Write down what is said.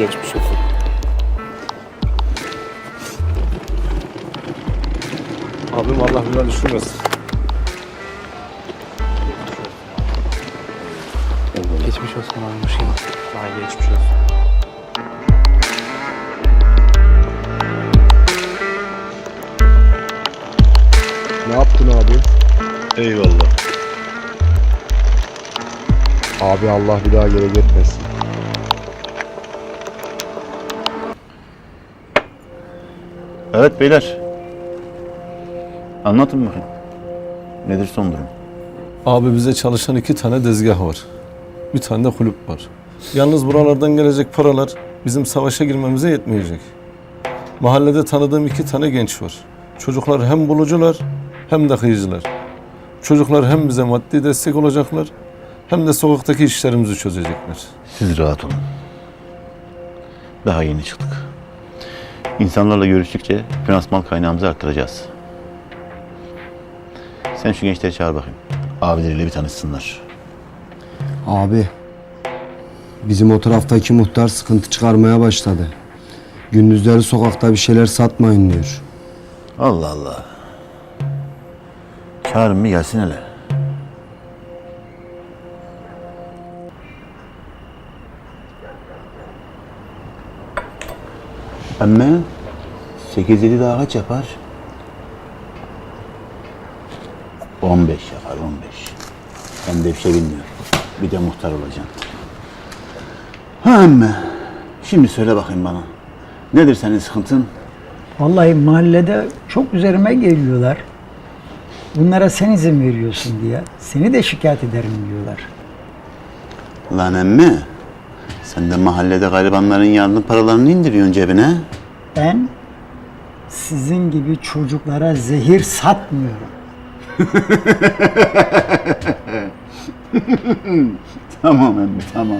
geçmiş olsun. Abim Allah bundan düşürmesin. Geçmiş olsun abi hoş geldin. Daha geçmiş olsun. Ne yaptın abi? Eyvallah. Abi Allah bir daha geri getirmesin. Evet beyler. Anlatın bakayım. Nedir son durum? Abi bize çalışan iki tane dezgah var. Bir tane de kulüp var. Yalnız buralardan gelecek paralar bizim savaşa girmemize yetmeyecek. Mahallede tanıdığım iki tane genç var. Çocuklar hem bulucular hem de kıyıcılar. Çocuklar hem bize maddi destek olacaklar hem de sokaktaki işlerimizi çözecekler. Siz rahat olun. Daha yeni çıktık. İnsanlarla görüştükçe finansman kaynağımızı arttıracağız. Sen şu gençleri çağır bakayım. Abileriyle bir tanışsınlar. Abi bizim o taraftaki muhtar sıkıntı çıkarmaya başladı. Gündüzleri sokakta bir şeyler satmayın diyor. Allah Allah. Çağırın bir gelsin hele. Emme 8-7 daha kaç yapar? 15 yapar 15. Ben de bir şey bilmiyorum. Bir de muhtar olacaksın. Ha emme. Şimdi söyle bakayım bana. Nedir senin sıkıntın? Vallahi mahallede çok üzerime geliyorlar. Bunlara sen izin veriyorsun diye. Seni de şikayet ederim diyorlar. Lan emmi, sen de mahallede garibanların yardım paralarını indiriyorsun cebine. Ben sizin gibi çocuklara zehir satmıyorum. Tamam emmi, tamam.